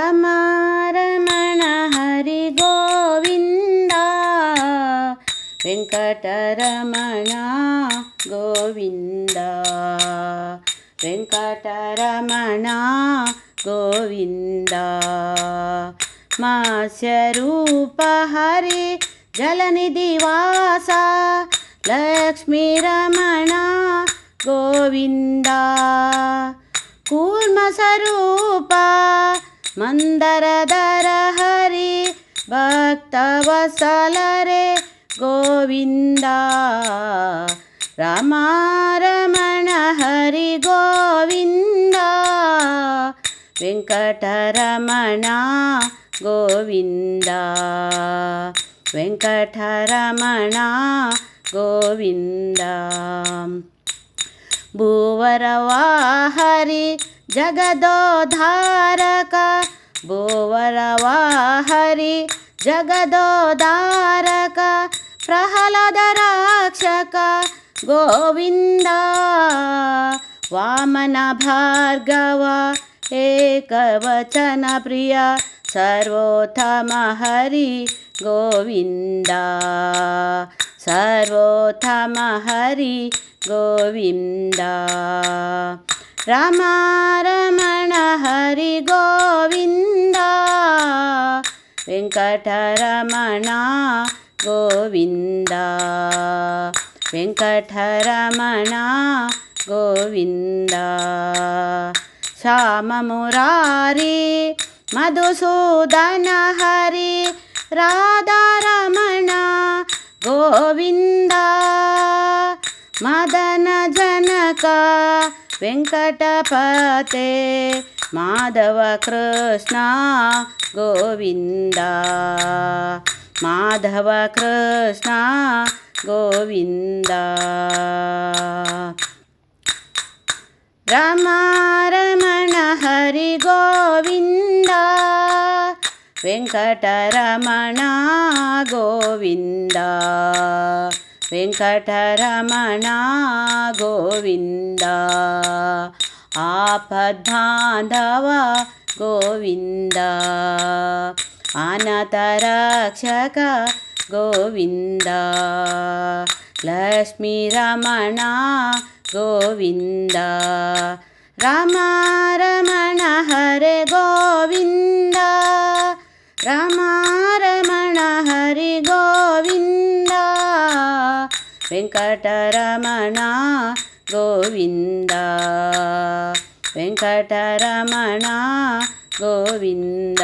रमण हरि गोविन्द वेङ्कटरमण गोविन्द। वेङ्कटरमण गोविन्द। मास्यरूप हरि जलनिधिवासा लक्ष्मीरमण गोविन्द। कूर्मस्वरूपा। मन्दरधर हरि भक्तवसलरे गोविन्द रमारमण हरि गोविन्द वेङ्कटरमण गोविन्द वेङ्कटरमण गोविन्द। भुवरवा हरि जगदोधारक, भुवरवा हरि। जगदोधारक प्रह्लादराक्षक गोविन्द, वामन भार्गव एकवचनप्रिय सर्वोत्तम हरि गोविन्द। सर्वोत्तम हरि गोविन्द। रमण हरि गोविन्द वेङ्कटरमण गोविन्द। वेङ्कटरमण गोविन्द। श्याममुरारि मधुसूदन हरि राधारमण गोविन्द। मदन जनक वेङ्कटपते माधव कृष्ण गोविन्द। माधव कृष्ण गोविन्द रमण हरि गोविन्द। वेङ्कटरमण गोविन्द वेङ्कटरमण गोविन्द आपद्बान्धव गोविन्द। अनतरक्षक गोविन्द। लक्ष्मीरमण गोविन्द। रमण हरे गोविन्द। रमण वेङ्कटरमण गोविन्द वेङ्कटरमण गोविन्द